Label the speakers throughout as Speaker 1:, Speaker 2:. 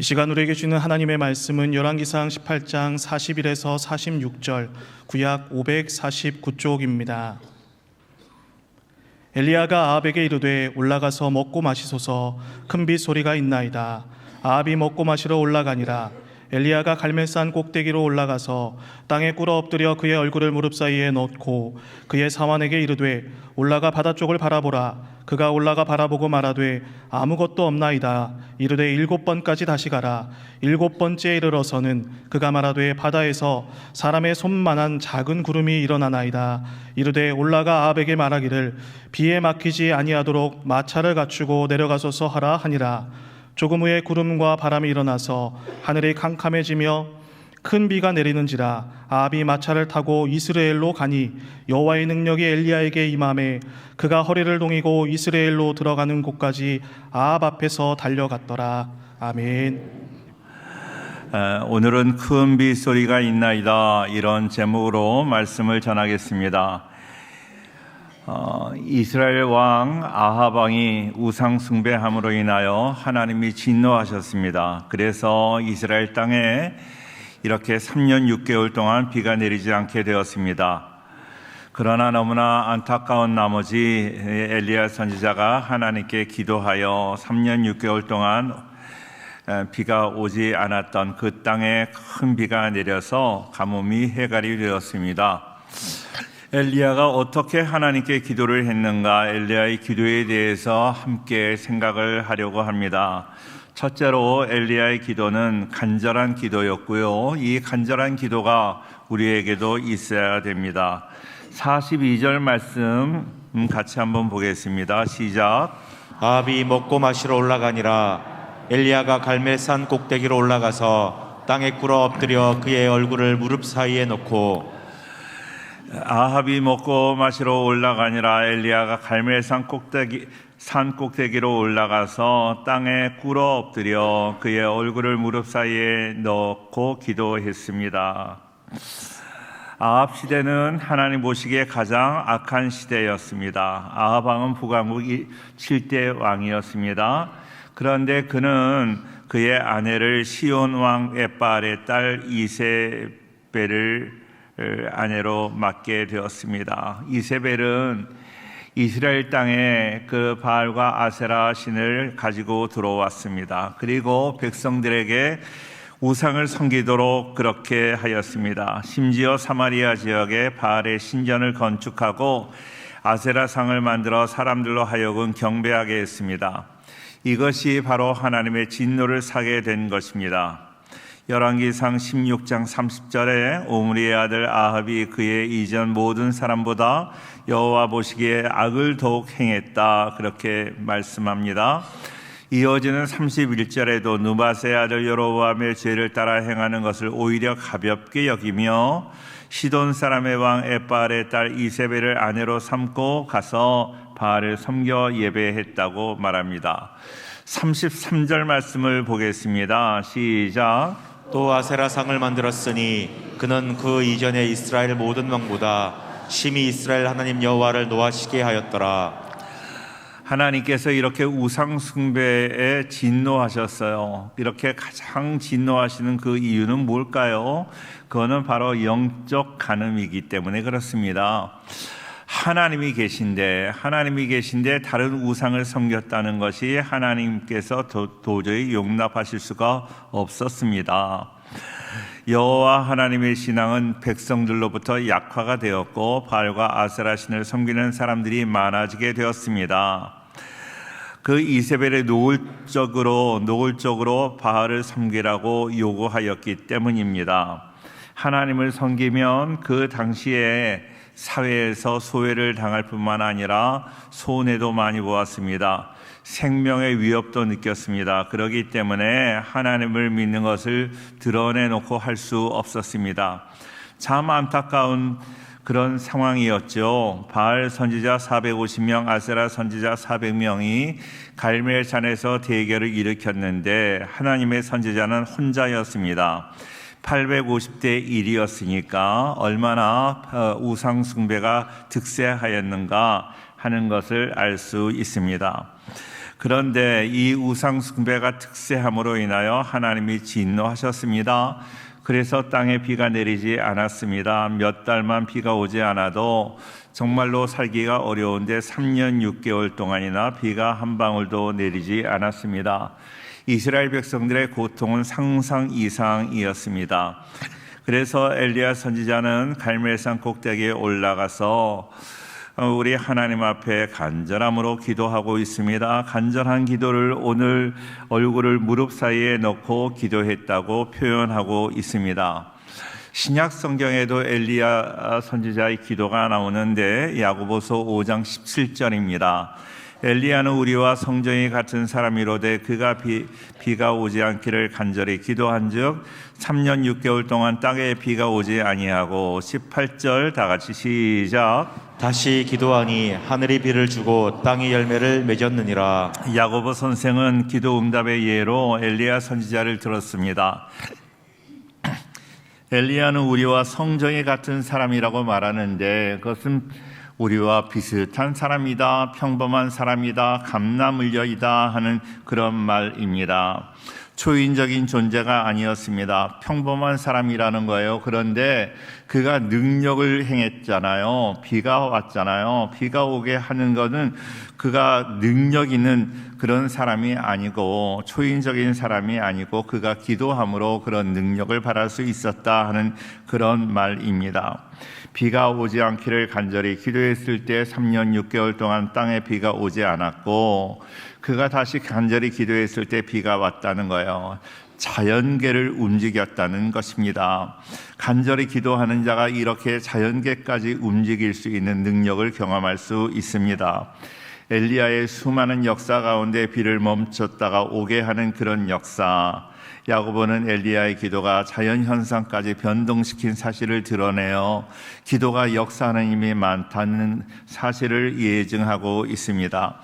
Speaker 1: 이 시간 우리에게 주는 하나님의 말씀은 열왕기상 18장 41에서 46절 구약 549쪽입니다. 엘리야가 아합에게 이르되 올라가서 먹고 마시소서 큰빛 소리가 있나이다. 아합이 먹고 마시러 올라가니라. 엘리야가 갈멜산 꼭대기로 올라가서 땅에 꿇어 엎드려 그의 얼굴을 무릎 사이에 넣고 그의 사환에게 이르되 올라가 바다 쪽을 바라보라. 그가 올라가 바라보고 말하되 아무것도 없나이다. 이르되 일곱 번까지 다시 가라. 일곱 번째에 이르러서는 그가 말하되 바다에서 사람의 손만한 작은 구름이 일어나나이다. 이르되 올라가 아합에게 말하기를 비에 막히지 아니하도록 마차를 갖추고 내려가소서 하라 하니라. 조금 후에 구름과 바람이 일어나서 하늘이 캄캄해지며 큰 비가 내리는지라 아합이 마차를 타고 이스라엘로 가니 여호와의 능력이 엘리야에게 임함에 그가 허리를 동이고 이스라엘로 들어가는 곳까지 아합 앞에서 달려갔더라 아멘.
Speaker 2: 에, 오늘은 큰 비 소리가 있나이다 이런 제목으로 말씀을 전하겠습니다. 어, 이스라엘 왕 아합 왕이 우상 숭배함으로 인하여 하나님이 진노하셨습니다. 그래서 이스라엘 땅에 이렇게 3년 6개월 동안 비가 내리지 않게 되었습니다. 그러나 너무나 안타까운 나머지 엘리야 선지자가 하나님께 기도하여 3년 6개월 동안 비가 오지 않았던 그 땅에 큰 비가 내려서 가뭄이 해갈이 되었습니다. 엘리야가 어떻게 하나님께 기도를 했는가 엘리야의 기도에 대해서 함께 생각을 하려고 합니다. 첫째로 엘리야의 기도는 간절한 기도였고요. 이 간절한 기도가 우리에게도 있어야 됩니다. 42절 말씀 같이 한번 보겠습니다. 시작.
Speaker 3: 아합이 먹고 마시러 올라가니라 엘리야가 갈멜산 꼭대기로 올라가서 땅에 꿇어 엎드려 그의 얼굴을 무릎 사이에 놓고
Speaker 2: 아합이 먹고 마시러 올라가니라 엘리야가 갈멜산 꼭대기 산 꼭대기로 올라가서 땅에 꿇어 엎드려 그의 얼굴을 무릎 사이에 넣고 기도했습니다. 아합 시대는 하나님 보시기에 가장 악한 시대였습니다. 아합 왕은 북왕국 7대 왕이었습니다. 그런데 그는 그의 아내를 시온 왕 에빨의 딸 이세벨을 아내로 맡게 되었습니다. 이세벨은 이스라엘 땅에 그 바알과 아세라 신을 가지고 들어왔습니다. 그리고 백성들에게 우상을 섬기도록 그렇게 하였습니다. 심지어 사마리아 지역에 바알의 신전을 건축하고 아세라 상을 만들어 사람들로 하여금 경배하게 했습니다. 이것이 바로 하나님의 진노를 사게 된 것입니다. 열왕기상 16장 30절에 오므리의 아들 아합이 그의 이전 모든 사람보다 여호와 보시기에 악을 더욱 행했다 그렇게 말씀합니다. 이어지는 31절에도 누바세 아들 여로보암의 죄를 따라 행하는 것을 오히려 가볍게 여기며 시돈 사람의 왕 에빨의 딸 이세벨을 아내로 삼고 가서 바알을 섬겨 예배했다고 말합니다. 33절 말씀을 보겠습니다. 시작.
Speaker 3: 또 아세라상을 만들었으니 그는 그 이전에 이스라엘 모든 왕보다 심히 이스라엘 하나님 여호와를 노하시게 하였더라
Speaker 2: 하나님께서 이렇게 우상 숭배에 진노하셨어요. 이렇게 가장 진노하시는 그 이유는 뭘까요? 그거는 바로 영적 간음이기 때문에 그렇습니다. 하나님이 계신데 하나님이 계신데 다른 우상을 섬겼다는 것이 하나님께서 도, 도저히 용납하실 수가 없었습니다. 여호와 하나님의 신앙은 백성들로부터 약화가 되었고 바알과 아세라 신을 섬기는 사람들이 많아지게 되었습니다. 그 이세벨의 노골적으로 노골적으로 바알을 섬기라고 요구하였기 때문입니다. 하나님을 섬기면 그 당시에 사회에서 소외를 당할 뿐만 아니라 손해도 많이 보았습니다. 생명의 위협도 느꼈습니다. 그러기 때문에 하나님을 믿는 것을 드러내놓고 할 수 없었습니다. 참 안타까운 그런 상황이었죠. 바알 선지자 450명, 아세라 선지자 400명이 갈멜산에서 대결을 일으켰는데 하나님의 선지자는 혼자였습니다. 850대 1이었으니까 얼마나 우상 숭배가 득세하였는가 하는 것을 알 수 있습니다. 그런데 이 우상 숭배가 특세함으로 인하여 하나님이 진노하셨습니다. 그래서 땅에 비가 내리지 않았습니다. 몇 달만 비가 오지 않아도 정말로 살기가 어려운데 3년 6개월 동안이나 비가 한 방울도 내리지 않았습니다. 이스라엘 백성들의 고통은 상상 이상이었습니다. 그래서 엘리야 선지자는 갈멜산 꼭대기에 올라가서 어, 우리 하나님 앞에 간절함으로 기도하고 있습니다. 간절한 기도를 오늘 얼굴을 무릎 사이에 넣고 기도했다고 표현하고 있습니다. 신약 성경에도 엘리야 선지자의 기도가 나오는데 야고보서 5장 17절입니다. 엘리야는 우리와 성정이 같은 사람이로되 그가 비, 비가 오지 않기를 간절히 기도한즉 3년 6개월 동안 땅에 비가 오지 아니하고 18절 다 같이 시작
Speaker 3: 다시 기도하니 하늘이 비를 주고 땅이 열매를 맺었느니라
Speaker 2: 야고보 선생은 기도 응답의 예로 엘리야 선지자를 들었습니다. 엘리야는 우리와 성정이 같은 사람이라고 말하는데 그것은 우리와 비슷한 사람이다, 평범한 사람이다, 감나물려이다 하는 그런 말입니다. 초인적인 존재가 아니었습니다. 평범한 사람이라는 거예요. 그런데 그가 능력을 행했잖아요. 비가 왔잖아요. 비가 오게 하는 것은 그가 능력 있는 그런 사람이 아니고 초인적인 사람이 아니고 그가 기도함으로 그런 능력을 발할 수 있었다 하는 그런 말입니다. 비가 오지 않기를 간절히 기도했을 때 3년 6개월 동안 땅에 비가 오지 않았고 그가 다시 간절히 기도했을 때 비가 왔다는 거예요. 자연계를 움직였다는 것입니다. 간절히 기도하는 자가 이렇게 자연계까지 움직일 수 있는 능력을 경험할 수 있습니다. 엘리야의 수많은 역사 가운데 비를 멈췄다가 오게 하는 그런 역사. 야고보는 엘리야의 기도가 자연 현상까지 변동시킨 사실을 드러내어 기도가 역사하는 힘이 많다는 사실을 예증하고 있습니다.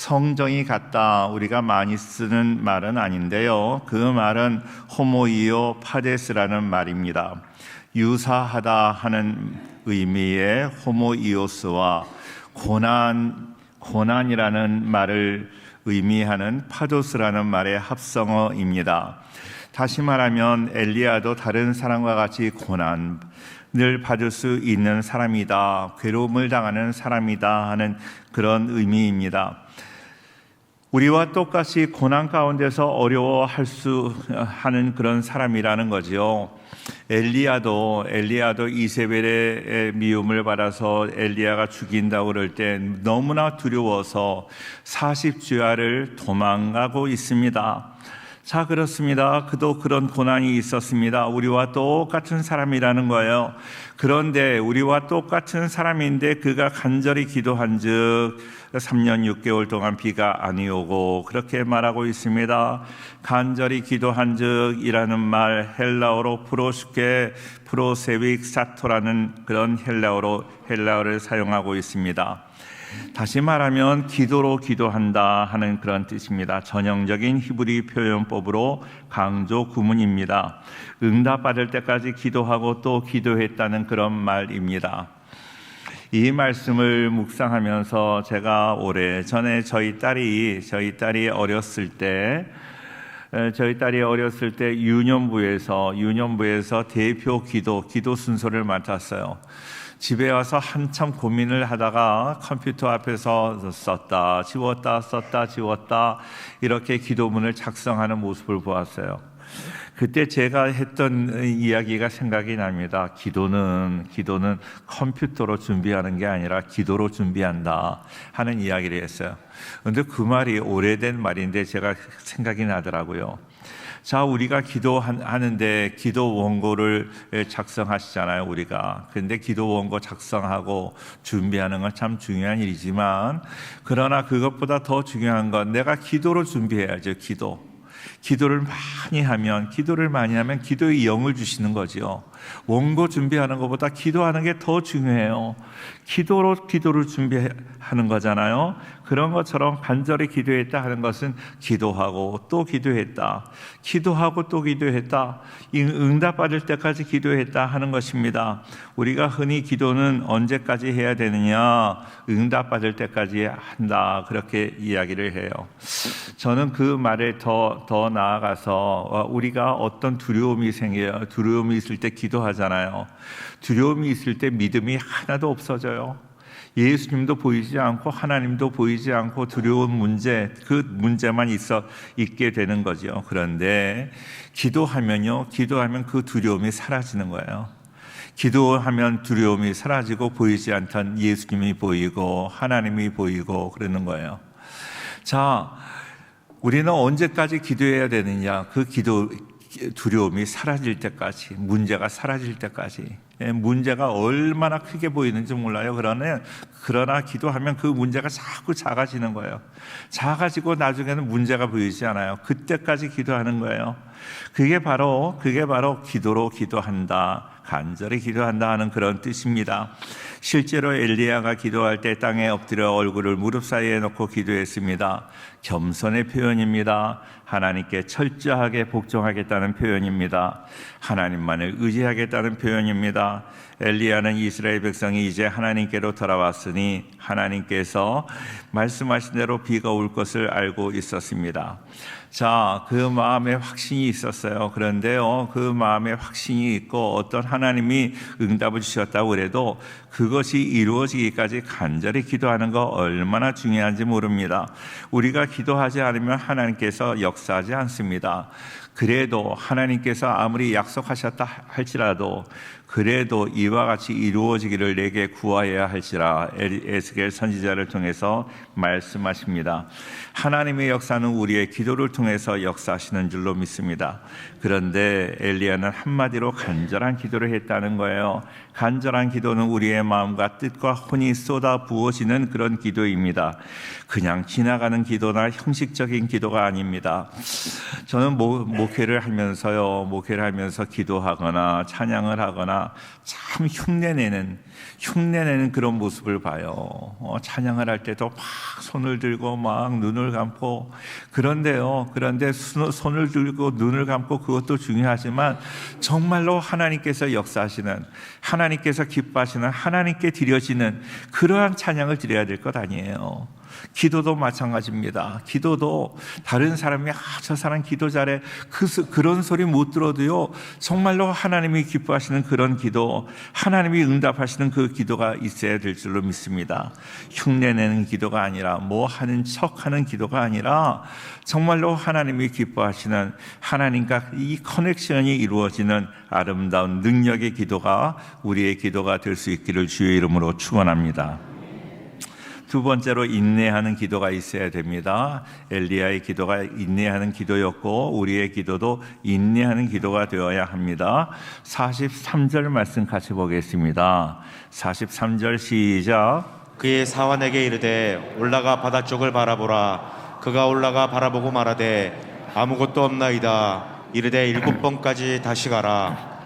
Speaker 2: 성정이 같다 우리가 많이 쓰는 말은 아닌데요. 그 말은 호모이오 파데스라는 말입니다. 유사하다 하는 의미의 호모이오스와 고난 고난이라는 말을 의미하는 파도스라는 말의 합성어입니다. 다시 말하면 엘리야도 다른 사람과 같이 고난을 받을 수 있는 사람이다. 괴로움을 당하는 사람이다 하는 그런 의미입니다. 우리와 똑같이 고난 가운데서 어려워할 수 하는 그런 사람이라는 거지요. 엘리야도 엘리야도 이세벨의 미움을 받아서 엘리야가 죽인다고 그럴 때 너무나 두려워서 40주야를 도망가고 있습니다. 자, 그렇습니다. 그도 그런 고난이 있었습니다. 우리와 똑같은 사람이라는 거예요. 그런데 우리와 똑같은 사람인데 그가 간절히 기도한 즉 3년 6개월 동안 비가 아니 오고 그렇게 말하고 있습니다. 간절히 기도한 즉이라는 말 헬라어로 프로스케 프로세빅 사토라는 그런 헬라어로 헬라어를 사용하고 있습니다. 다시 말하면 기도로 기도한다 하는 그런 뜻입니다. 전형적인 히브리 표현법으로 강조 구문입니다. 응답 받을 때까지 기도하고 또 기도했다는 그런 말입니다. 이 말씀을 묵상하면서 제가 오래 전에 저희 딸이 저희 딸이 어렸을 때 에, 저희 딸이 어렸을 때 유년부에서 유년부에서 대표 기도 기도 순서를 맡았어요. 집에 와서 한참 고민을 하다가 컴퓨터 앞에서 썼다 지웠다 썼다 지웠다 이렇게 기도문을 작성하는 모습을 보았어요. 그때 제가 했던 이야기가 생각이 납니다. 기도는 기도는 컴퓨터로 준비하는 게 아니라 기도로 준비한다 하는 이야기를 했어요. 근데 그 말이 오래된 말인데 제가 생각이 나더라고요. 자, 우리가 기도하는데 기도 원고를 작성하시잖아요, 우리가. 근데 기도 원고 작성하고 준비하는 건 참 중요한 일이지만, 그러나 그것보다 더 중요한 건 내가 기도로 준비해야죠, 기도. 기도를 많이 하면, 기도를 많이 하면 기도의 영을 주시는 거지요. 원고 준비하는 것보다 기도하는 게 더 중요해요. 기도로 기도를 준비하는 거잖아요. 그런 것처럼 간절히 기도했다 하는 것은 기도하고 또 기도했다. 기도하고 또 기도했다. 이 응답받을 때까지 기도했다 하는 것입니다. 우리가 흔히 기도는 언제까지 해야 되느냐? 응답받을 때까지 한다. 그렇게 이야기를 해요. 저는 그 말에 더, 더 나아가서 어, 우리가 어떤 두려움이 생겨요. 두려움이 있을 때 기도하잖아요. 두려움이 있을 때 믿음이 하나도 없어져요. 예수님도 보이지 않고 하나님도 보이지 않고 두려운 문제 그 문제만 있어 있게 되는 거죠. 그런데 기도하면요, 기도하면 그 두려움이 사라지는 거예요. 기도하면 두려움이 사라지고 보이지 않던 예수님이 보이고 하나님이 보이고 그러는 거예요. 자, 우리는 언제까지 기도해야 되느냐? 그 기도 두려움이 사라질 때까지, 문제가 사라질 때까지. 예, 문제가 얼마나 크게 보이는지 몰라요. 그러나 그러나 기도하면 그 문제가 자꾸 작아지는 거예요. 작아지고 나중에는 문제가 보이지 않아요. 그때까지 기도하는 거예요. 그게 바로 그게 바로 기도로 기도한다. 간절히 기도한다 하는 그런 뜻입니다. 실제로 엘리야가 기도할 때 땅에 엎드려 얼굴을 무릎 사이에 놓고 기도했습니다. 겸손의 표현입니다. 하나님께 철저하게 복종하겠다는 표현입니다. 하나님만을 의지하겠다는 표현입니다. 엘리야는 이스라엘 백성이 이제 하나님께로 돌아왔으니 하나님께서 말씀하신 대로 비가 올 것을 알고 있었습니다. 자, 그 마음에 확신이 있었어요. 그런데요, 그 마음에 확신이 있고 어떤 하나님이 응답을 주셨다고 그래도 그것이 이루어지기까지 간절히 기도하는 거 얼마나 중요한지 모릅니다. 우리가 기도하지 않으면 하나님께서 역사하지 않습니다. 그래도 하나님께서 아무리 약속하셨다 할지라도 그래도 이와 같이 이루어지기를 내게 구하여야 할지라 에스겔 선지자를 통해서 말씀하십니다. 하나님의 역사는 우리의 기도를 통해 서 역사하시는 줄로 믿습니다. 그런데 엘리야는 한마디로 간절한 기도를 했다는 거예요. 간절한 기도는 우리의 마음과 뜻과 혼이 쏟아 부어지는 그런 기도입니다. 그냥 지나가는 기도나 형식적인 기도가 아닙니다. 저는 모, 목회를 하면서요, 목회를 하면서 기도하거나 찬양을 하거나 참 흉내내는 흉내내는 그런 모습을 봐요. 어, 찬양을 할 때도 막 손을 들고 막 눈을 감고 그런데요. 그런데 수- 손을 들고 눈을 감고 그것도 중요하지만 정말로 하나님께서 역사하시는 하나님께서 기뻐하시는 하나님께 드려지는 그러한 찬양을 드려야 될 것 아니에요. 기도도 마찬가지입니다. 기도도 다른 사람이 아, 저 사람 기도 잘해 그, 소- 그런 소리 못 들어도요. 정말로 하나님이 기뻐하시는 그런 기도, 하나님이 응답하시는 그 기도가 있어야 될 줄로 믿습니다. 흉내내는 기도가 아니라 뭐 하는 척하는 기도가 아니라 정말로 하나님이 기뻐하시는 하나님과 이 커넥션이 이루어지는 아름다운 능력의 기도가 우리의 기도가 될 수 있기를 주의 이름으로 축원합니다. 두 번째로 인내하는 기도가 있어야 됩니다. 엘리야의 기도가 인내하는 기도였고 우리의 기도도 인내하는 기도가 되어야 합니다. 43절 말씀 같이 보겠습니다. 43절 시작.
Speaker 3: 그의 사환에게 이르되 올라가 바다 쪽을 바라보라 그가 올라가 바라보고 말하되 아무것도 없나이다 이르되 일곱 번까지 다시 가라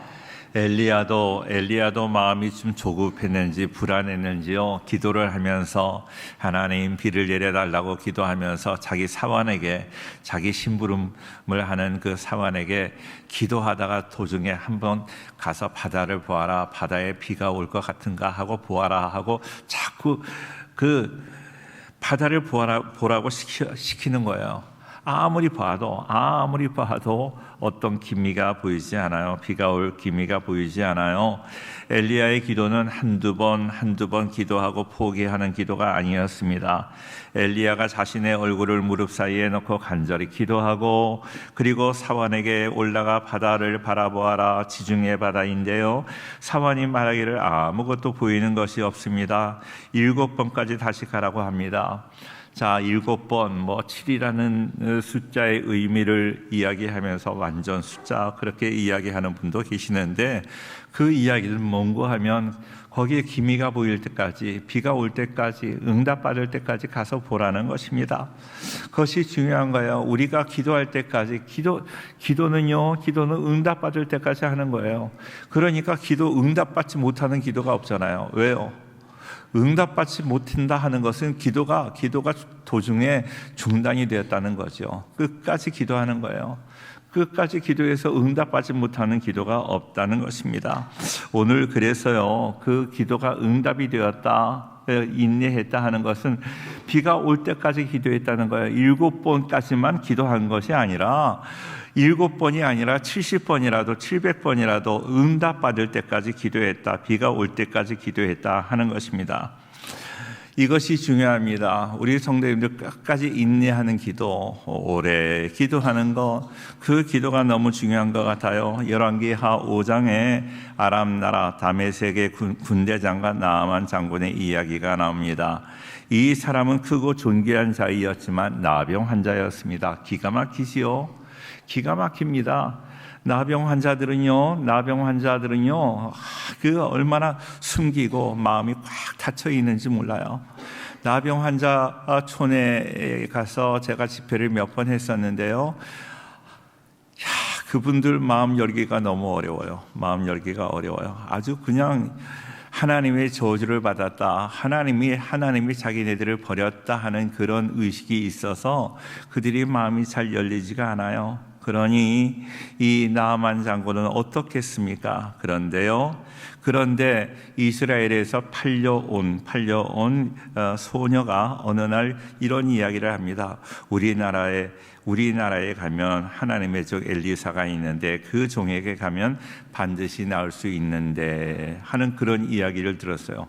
Speaker 2: 엘리야도 엘리야도 마음이 좀 조급했는지 불안했는지요. 기도를 하면서 하나님 비를 내려달라고 기도하면서 자기 사환에게 자기 심부름을 하는 그 사환에게 기도하다가 도중에 한번 가서 바다를 보아라. 바다에 비가 올 것 같은가 하고 보아라 하고 자꾸 그 바다를 보아라, 보라고 시키, 시키는 거예요. 아무리 봐도 아무리 봐도 어떤 기미가 보이지 않아요. 비가 올 기미가 보이지 않아요. 엘리야의 기도는 한두 번 한두 번 기도하고 포기하는 기도가 아니었습니다. 엘리야가 자신의 얼굴을 무릎 사이에 놓고 간절히 기도하고 그리고 사원에게 올라가 바다를 바라보아라 지중해 바다인데요. 사원이 말하기를 아무것도 보이는 것이 없습니다. 일곱 번까지 다시 가라고 합니다. 자, 일곱 번, 뭐, 7이라는 숫자의 의미를 이야기하면서 완전 숫자, 그렇게 이야기하는 분도 계시는데, 그 이야기를 뭔고 하면, 거기에 기미가 보일 때까지, 비가 올 때까지, 응답받을 때까지 가서 보라는 것입니다. 그것이 중요한 거예요. 우리가 기도할 때까지, 기도, 기도는요, 기도는 응답받을 때까지 하는 거예요. 그러니까 기도 응답받지 못하는 기도가 없잖아요. 왜요? 응답받지 못한다 하는 것은 기도가 기도가 도중에 중단이 되었다는 거죠. 끝까지 기도하는 거예요. 끝까지 기도해서 응답받지 못하는 기도가 없다는 것입니다. 오늘 그래서요, 그 기도가 응답이 되었다, 인내했다 하는 것은 비가 올 때까지 기도했다는 거예요. 일곱 번까지만 기도한 것이 아니라 일곱 번이 아니라 70번이라도 700번이라도 응답받을 때까지 기도했다. 비가 올 때까지 기도했다 하는 것입니다. 이것이 중요합니다. 우리 성도님들 끝까지 인내하는 기도, 오래 기도하는 것, 그 기도가 너무 중요한 것 같아요. 열왕기하 5장에 아람 나라 다메섹의 군- 군대장과 나아만 장군의 이야기가 나옵니다. 이 사람은 크고 존귀한 자이었지만 나병 환자였습니다. 기가 막히지요. 기가 막힙니다. 나병 환자들은요, 나병 환자들은요, 아, 그 얼마나 숨기고 마음이 꽉 닫혀 있는지 몰라요. 나병 환자 촌에 가서 제가 집회를 몇 번 했었는데요. 야, 그분들 마음 열기가 너무 어려워요. 마음 열기가 어려워요. 아주 그냥 하나님의 저주를 받았다. 하나님이 하나님이 자기네들을 버렸다 하는 그런 의식이 있어서 그들이 마음이 잘 열리지가 않아요. 그러니 이 나만 장군은 어떻겠습니까? 그런데요. 그런데 이스라엘에서 팔려온 팔려온 어, 소녀가 어느 날 이런 이야기를 합니다. 우리나라에 우리나라에 가면 하나님의 종 엘리사가 있는데 그 종에게 가면 반드시 나올 수 있는데 하는 그런 이야기를 들었어요.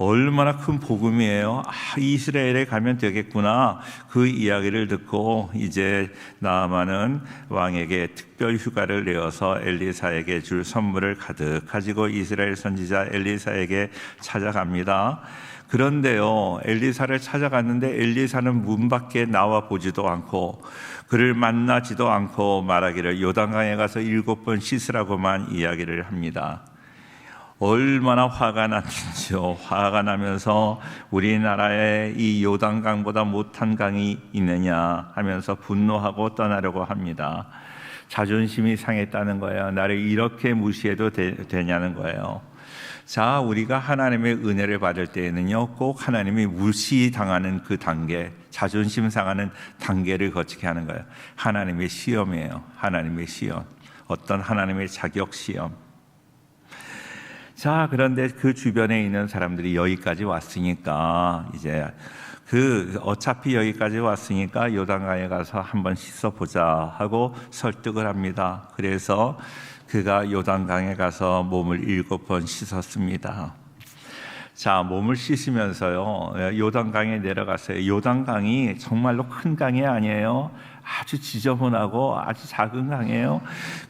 Speaker 2: 얼마나 큰 복음이에요. 아, 이스라엘에 가면 되겠구나. 그 이야기를 듣고 이제 나아만은 왕에게 특별 휴가를 내어서 엘리사에게 줄 선물을 가득 가지고 이스라엘 선지자 엘리사에게 찾아갑니다. 그런데요, 엘리사를 찾아갔는데 엘리사는 문 밖에 나와 보지도 않고 그를 만나지도 않고 말하기를 요단강에 가서 일곱 번 씻으라고만 이야기를 합니다. 얼마나 화가 났는지요. 화가 나면서 우리나라에 이 요단강보다 못한 강이 있느냐 하면서 분노하고 떠나려고 합니다. 자존심이 상했다는 거예요. 나를 이렇게 무시해도 되, 되냐는 거예요. 자, 우리가 하나님의 은혜를 받을 때에는요, 꼭 하나님이 무시당하는 그 단계, 자존심 상하는 단계를 거치게 하는 거예요. 하나님의 시험이에요. 하나님의 시험. 어떤 하나님의 자격 시험. 자, 그런데 그 주변에 있는 사람들이 여기까지 왔으니까 이제 그 어차피 여기까지 왔으니까 요단강에 가서 한번 씻어 보자 하고 설득을 합니다. 그래서 그가 요단강에 가서 몸을 일곱 번 씻었습니다. 자, 몸을 씻으면서요. 요단강에 내려갔어요. 요단강이 정말로 큰 강이 아니에요. 아주 지저분하고 아주 작은 강이에요.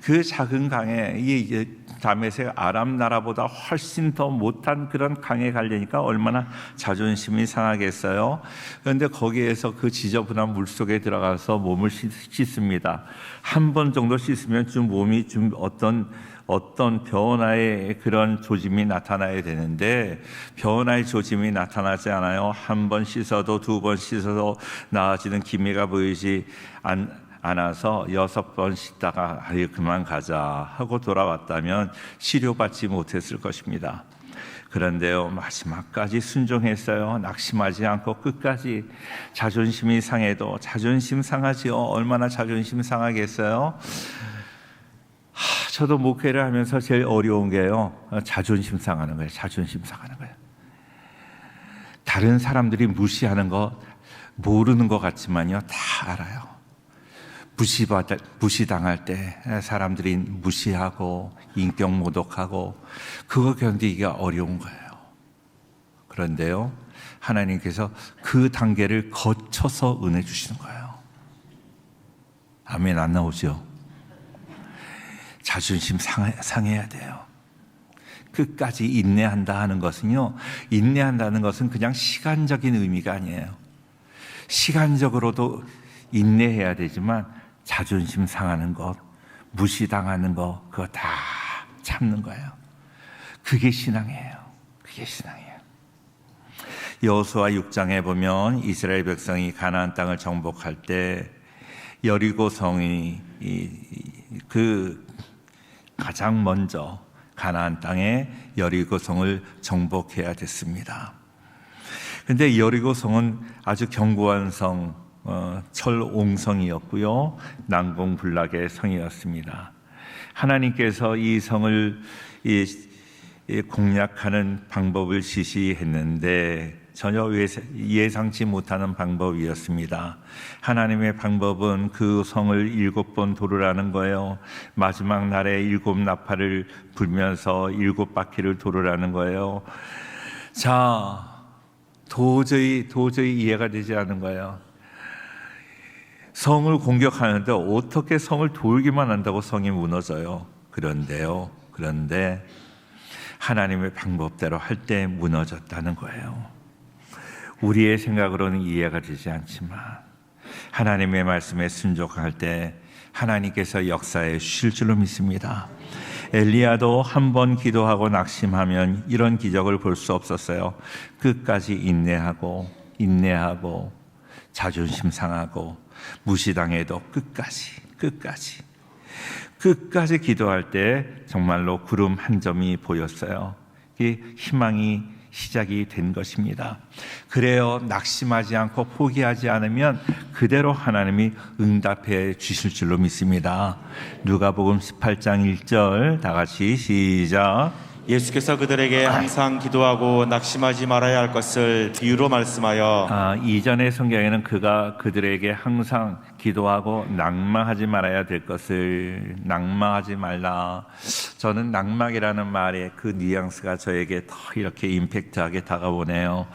Speaker 2: 그 작은 강에 이 다메섹 아람 나라보다 훨씬 더 못한 그런 강에 가려니까 얼마나 자존심이 상하겠어요. 그런데 거기에서 그 지저분한 물 속에 들어가서 몸을 씻, 씻습니다. 한 번 정도 씻으면 좀 몸이 좀 어떤 어떤 변화의 그런 조짐이 나타나야 되는데 변화의 조짐이 나타나지 않아요. 한 번 씻어도 두 번 씻어도 나아지는 기미가 보이지 않, 않아서 여섯 번 씻다가 아예 그만 가자 하고 돌아왔다면 치료받지 못했을 것입니다. 그런데요 마지막까지 순종했어요. 낙심하지 않고 끝까지 자존심이 상해도 자존심 상하지요. 얼마나 자존심 상하겠어요? 하, 저도 목회를 하면서 제일 어려운 게요. 자존심 상하는 거예요. 자존심 상하는 거예요. 다른 사람들이 무시하는 거 모르는 것 같지만요. 다 알아요. 무시받, 무시당할 때 사람들이 무시하고 인격 모독하고 그거 견디기가 어려운 거예요. 그런데요. 하나님께서 그 단계를 거쳐서 은혜 주시는 거예요. 아멘 안 나오죠? 자존심 상해, 상해야 돼요. 끝까지 인내한다 하는 것은요, 인내한다는 것은 그냥 시간적인 의미가 아니에요. 시간적으로도 인내해야 되지만 자존심 상하는 것, 무시당하는 것, 그거 다 참는 거예요. 그게 신앙이에요. 그게 신앙이에요. 여호수아 6장에 보면 이스라엘 백성이 가나안 땅을 정복할 때 여리고 성이 그 가장 먼저 가나안 땅에 여리고 성을 정복해야 됐습니다. 근데 여리고 성은 아주 견고한 성, 어, 철옹성이었고요. 난공불락의 성이었습니다. 하나님께서 이 성을 이, 이 공략하는 방법을 지시했는데 전혀 예상치 못하는 방법이었습니다. 하나님의 방법은 그 성을 일곱 번 도르라는 거예요. 마지막 날에 일곱 나팔을 불면서 일곱 바퀴를 도르라는 거예요. 자, 도저히 도저히 이해가 되지 않는 거예요. 성을 공격하는데 어떻게 성을 돌기만 한다고 성이 무너져요? 그런데요. 그런데 하나님의 방법대로 할 때 무너졌다는 거예요. 우리의 생각으로는 이해가 되지 않지만 하나님의 말씀에 순종할 때 하나님께서 역사에 주실 줄로 믿습니다. 엘리야도 한 번 기도하고 낙심하면 이런 기적을 볼 수 없었어요. 끝까지 인내하고 인내하고 자존심 상하고 무시당해도 끝까지 끝까지 끝까지 기도할 때 정말로 구름 한 점이 보였어요. 이 희망이 시작이 된 것입니다. 그래요. 낙심하지 않고 포기하지 않으면 그대로 하나님이 응답해 주실 줄로 믿습니다. 누가복음 18장 1절 다 같이 시작.
Speaker 3: 예수께서 그들에게 항상 기도하고 낙심하지 말아야 할 것을 비유로 말씀하여
Speaker 2: 아, 이전의 성경에는 그가 그들에게 항상 기도하고 낭망하지 말아야 될 것을 낭망하지 말라. 저는 낭망이라는 말의 그 뉘앙스가 저에게 더 이렇게 임팩트하게 다가오네요.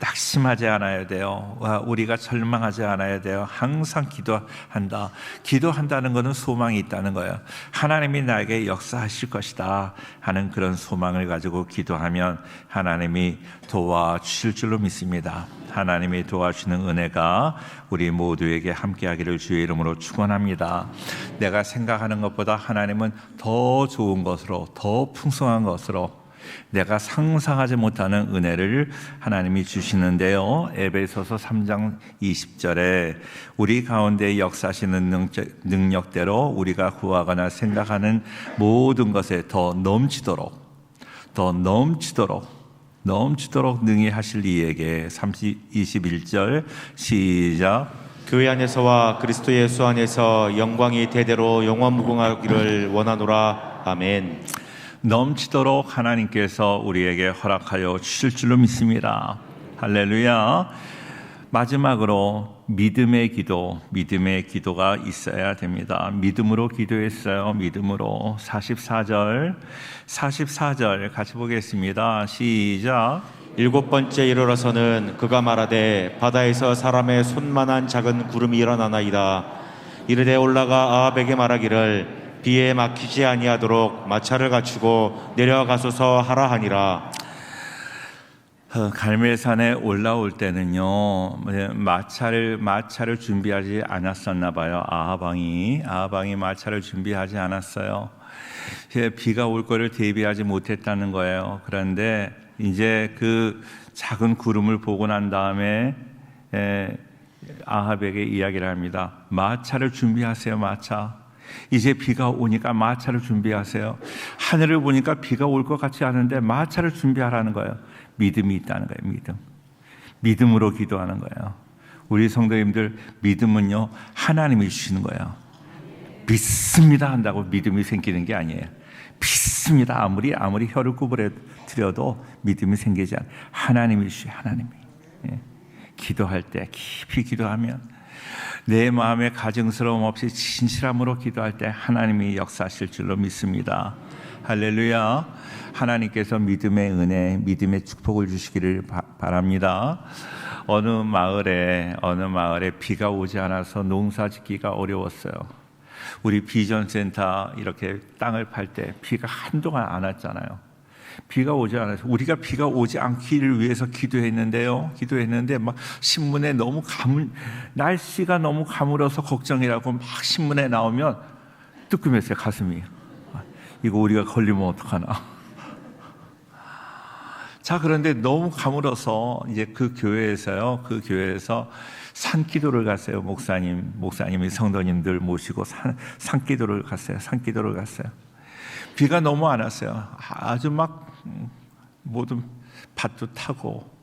Speaker 2: 낙심하지 않아야 돼요. 와, 우리가 절망하지 않아야 돼요. 항상 기도한다. 기도한다는 것은 소망이 있다는 거예요. 하나님이 나에게 역사하실 것이다 하는 그런 소망을 가지고 기도하면 하나님이 도와 주실 줄로 믿습니다. 하나님이 도와주시는 은혜가 우리 모두에게 함께하기를 주의 이름으로 축원합니다. 내가 생각하는 것보다 하나님은 더 좋은 것으로 더 풍성한 것으로 내가 상상하지 못하는 은혜를 하나님이 주시는데요. 에베소서 3장 20절에 우리 가운데 역사하시는 능력- 능력대로 우리가 구하거나 생각하는 모든 것에 더 넘치도록 더 넘치도록 넘치도록 능히 하실 이에게 30, 21절 시작
Speaker 3: 교회 안에서와 그리스도 예수 안에서 영광이 대대로 영원 무궁하기를 원하노라 아멘.
Speaker 2: 넘치도록 하나님께서 우리에게 허락하여 주실 줄로 믿습니다. 할렐루야. 마지막으로 믿음의 기도, 믿음의 기도가 있어야 됩니다. 믿음으로 기도했어요. 믿음으로 44절, 44절 같이 보겠습니다. 시작.
Speaker 3: 일곱 번째 이르러서는 그가 말하되 바다에서 사람의 손만한 작은 구름이 일어나나이다. 이르되 올라가 아합에게 말하기를 비에 막히지 아니하도록 마차를 갖추고 내려가소서 하라 하니라.
Speaker 2: 어, 갈멜산에 올라올 때는요 뭐, 마차를 마차를 준비하지 않았었나 봐요. 아하방이. 아하방이 마차를 준비하지 않았어요. 예, 비가 올 거를 대비하지 못했다는 거예요. 그런데 이제 그 작은 구름을 보고 난 다음에 에, 아합에게 이야기를 합니다. 마차를 준비하세요 마차. 이제 비가 오니까 마차를 준비하세요. 하늘을 보니까 비가 올 것 같지 않은데 마차를 준비하라는 거예요. 믿음이 있다는 거예요. 믿음. 믿음으로 기도하는 거예요. 우리 성도님들 믿음은요 하나님이 주시는 거예요. 믿습니다 한다고 믿음이 생기는 게 아니에요. 믿습니다 아무리 아무리 혀를 구부려 드려도 믿음이 생기지 않아. 하나님이 주시 하나님이. 예. 기도할 때 깊이 기도하면 내 마음의 가증스러움 없이 진실함으로 기도할 때 하나님이 역사하실 줄로 믿습니다. 할렐루야. 하나님께서 믿음의 은혜, 믿음의 축복을 주시기를 바, 바랍니다. 어느 마을에 어느 마을에 비가 오지 않아서 농사 짓기가 어려웠어요. 우리 비전 센터 이렇게 땅을 팔 때 비가 한동안 안 왔잖아요. 비가 오지 않아서 우리가 비가 오지 않기를 위해서 기도했는데요. 기도했는데 막 신문에 너무 가물 날씨가 너무 가물어서 걱정이라고 막 신문에 나오면 뜨끔했어요 가슴이. 이거 우리가 걸리면 어떡하나. 자 그런데 너무 가물어서 이제 그 교회에서요. 그 교회에서 산기도를 갔어요. 목사님, 목사님이 성도님들 모시고 산, 산기도를 갔어요. 산기도를 갔어요. 비가 너무 안 왔어요. 아주 막 음, 모든 밭도 타고.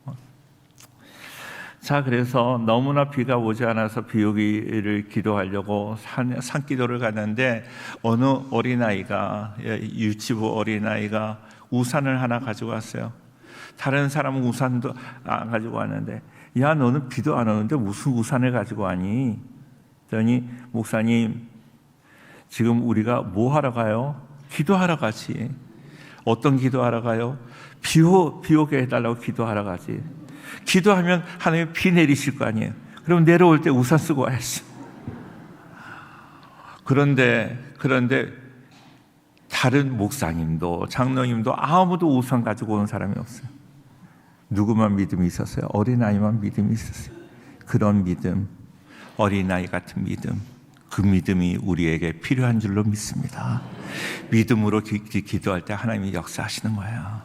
Speaker 2: 자, 그래서 너무나 비가 오지 않아서 비 오기를 기도하려고 산, 산 기도를 갔는데 어느 어린아이가, 예, 유치부 어린아이가 우산을 하나 가지고 왔어요. 다른 사람은 우산도 안 가지고 왔는데, 야, 너는 비도 안 오는데 무슨 우산을 가지고 왔니? 그랬더니, 목사님, 지금 우리가 뭐 하러 가요? 기도하러 가지. 어떤 기도하러 가요? 비, 오, 비 오게 해달라고 기도하러 가지. 기도하면 하나님 비 내리실 거 아니에요. 그럼 내려올 때 우산 쓰고 와야지. 그런데, 그런데 다른 목사님도 장로님도 아무도 우산 가지고 온 사람이 없어요. 누구만 믿음이 있었어요? 어린아이만 믿음이 있었어요. 그런 믿음, 어린아이 같은 믿음, 그 믿음이 우리에게 필요한 줄로 믿습니다. 믿음으로 기, 기- 기도할 때 하나님이 역사하시는 거예요.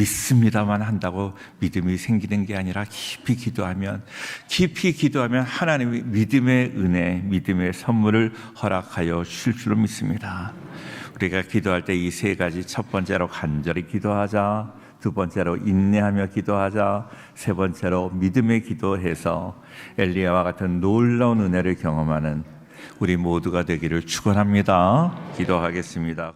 Speaker 2: 믿습니다만 한다고 믿음이 생기는 게 아니라 깊이 기도하면 깊이 기도하면 하나님이 믿음의 은혜, 믿음의 선물을 허락하여 주실 줄로 믿습니다. 우리가 기도할 때 이 세 가지 첫 번째로 간절히 기도하자. 두 번째로 인내하며 기도하자. 세 번째로 믿음의 기도해서 엘리야와 같은 놀라운 은혜를 경험하는 우리 모두가 되기를 축원합니다. 기도하겠습니다.